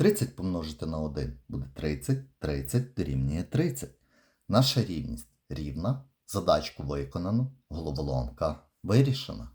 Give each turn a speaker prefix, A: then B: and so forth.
A: 30 помножити на 1 буде 30, 30 дорівнює 30. Наша рівність рівна, задачку виконано, головоломка вирішена.